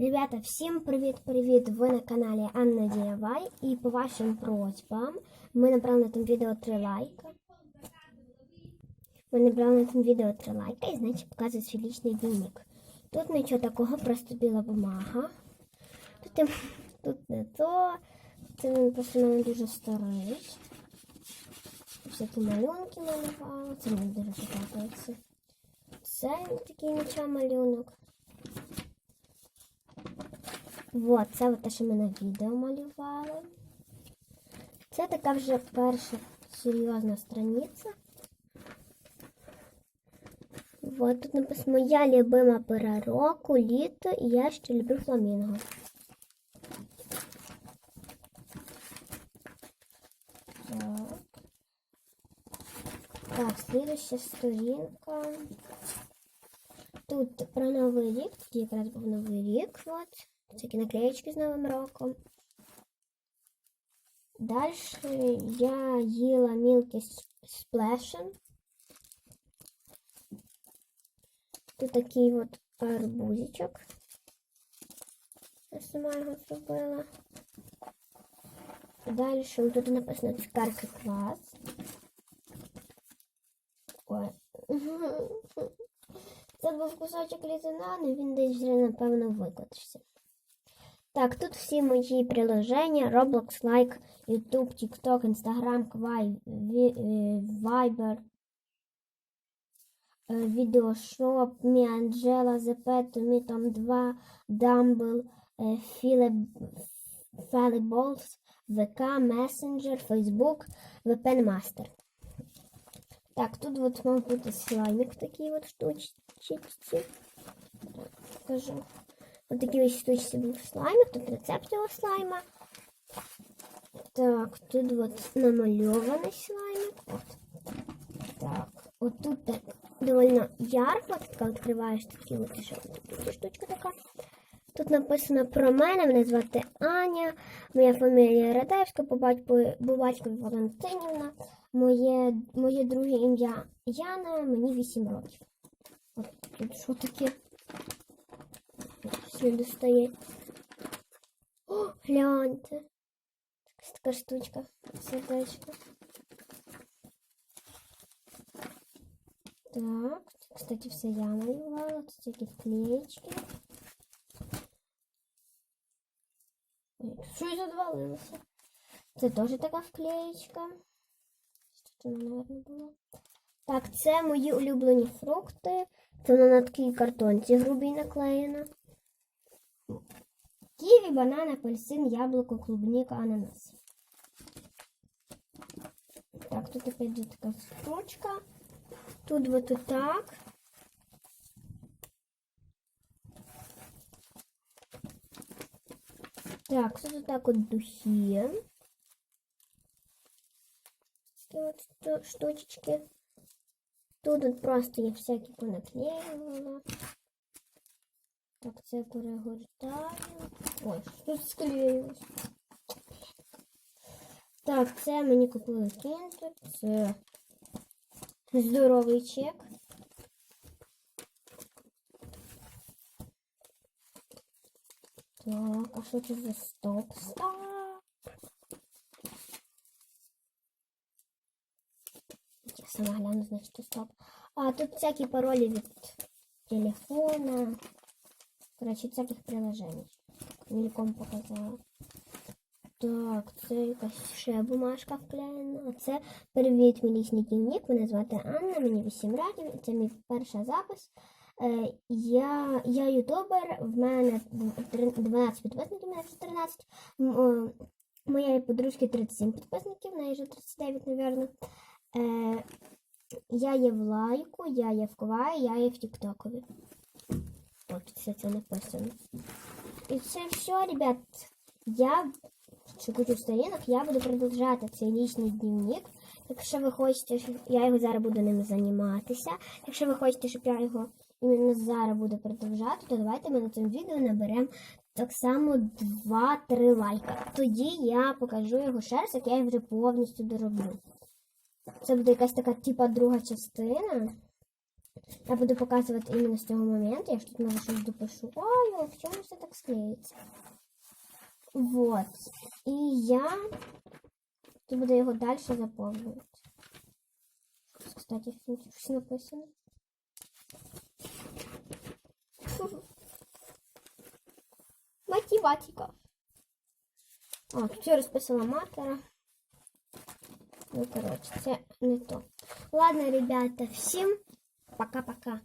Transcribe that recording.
Ребята, всім привіт-привіт! Ви на каналі Анна Діявай. І по вашим просьбам ми набрали на цьому відео 3 лайка. Ми набрали на цьому відео 3 лайка і значить показую свій лічний дневник. Тут нічого такого, просто біла бумага. Тут, тут не то. Це він просто мене дуже старий. Всякі малюнки малювала. Це мені дуже подобається. Це такий нічого малюнок. Вот, це те, що ми на відео малювали. Це така вже перша серйозна страниця. Вот тут написано Моя любима пора року, літо, і я ще люблю фламінго. Так. Так, слідуща сторінка. Тут про Новий рік, тут якраз був Новий рік, от. Такі наклеєчки з Новим роком. Дальше я їла мілки сплешен. Тут такий от арбузичок. Я сама його зробила. Далі тут написано цукерки квас. Ой. Це був кусочок лізунану, він десь вже, напевно, викотився. Так, тут всі мої приложення: Roblox, Like, YouTube, TikTok, Instagram, е, Viber, е, Videoshop, Mi Angela, Zepeto, Mi Tom 2, Dumble, е, Faliballs, VK, Messenger, Facebook, VPN Master. Так, тут вот мав бути слаймик такий от штучці. Покажу. Ось такий ось штучці був слаймик, тут рецепт цього слайма. Так, тут от намальований слаймик. От. Так, от тут так довольно ярко, тут така відкриваєш такі от штучка така. Тут написано про мене, мене звати Аня, моя фамілія Радевська, по батькові по батькові Валентинівна, моє, моє друге ім'я Яна, мені 8 років. От тут що таке? Все достає. О, гляньте. Така штучка. Сердечко. Так, тут, кстати, все я малювала. Тут всякі вклеечки. Ой, Щось задвалилося. Це теж така вклеєчка. Що це, мабуть, було? Так, це мої улюблені фрукти. Це на такій картонці грубій наклеєна. Ківі, банан, апельсин, яблуко, клубніка, ананас. Так, тут опять же така штучка. Тут вот так. Так, тут вот так вот духи. Такі от шту- штучечки. Тут от просто я всякі понаклеювала. Так, це перегортаю. Ой, тут склеїлось. Так, це мені купили кінтер. Це здоровий чек. Так, а що це за стоп? Я сама гляну, значить, стоп. А, тут всякі паролі від телефона. Коротше, всяких приложень. Мільком показала. Так, це якась ще бумажка вклеєна. А це привіт, мій лічний дневник. Мене звати Анна, мені 8 років. Це мій перший запис. Е, я, я ютубер, в мене 12 підписників, мене вже 13. М, Моєї подружки 37 підписників, в неї вже 39, мабуть. Е, я є в лайку, я є в Кваї, я є в Тіктокові. От все це написано. І це все, ребят. Я кучу сторінок, я буду продовжати цей лічний дневник. Якщо ви хочете, щоб я його зараз буду ним займатися. Якщо ви хочете, щоб я його іменно зараз буду продовжати, то давайте ми на цьому відео наберемо так само 2-3 лайка. Тоді я покажу його ще раз, як я його вже повністю дороблю. Це буде якась така типа друга частина. Я буду показувати іменно з цього моменту. Я ж тут може щось допишу. Ой, в чому все так склеїться? Вот. І я тут буду його далі заповнювати. Кстати, тут щось написано. Математика. О, тут я розписала маркера. Ну, коротше, це не то. Ладно, ребята, всім 巴卡巴卡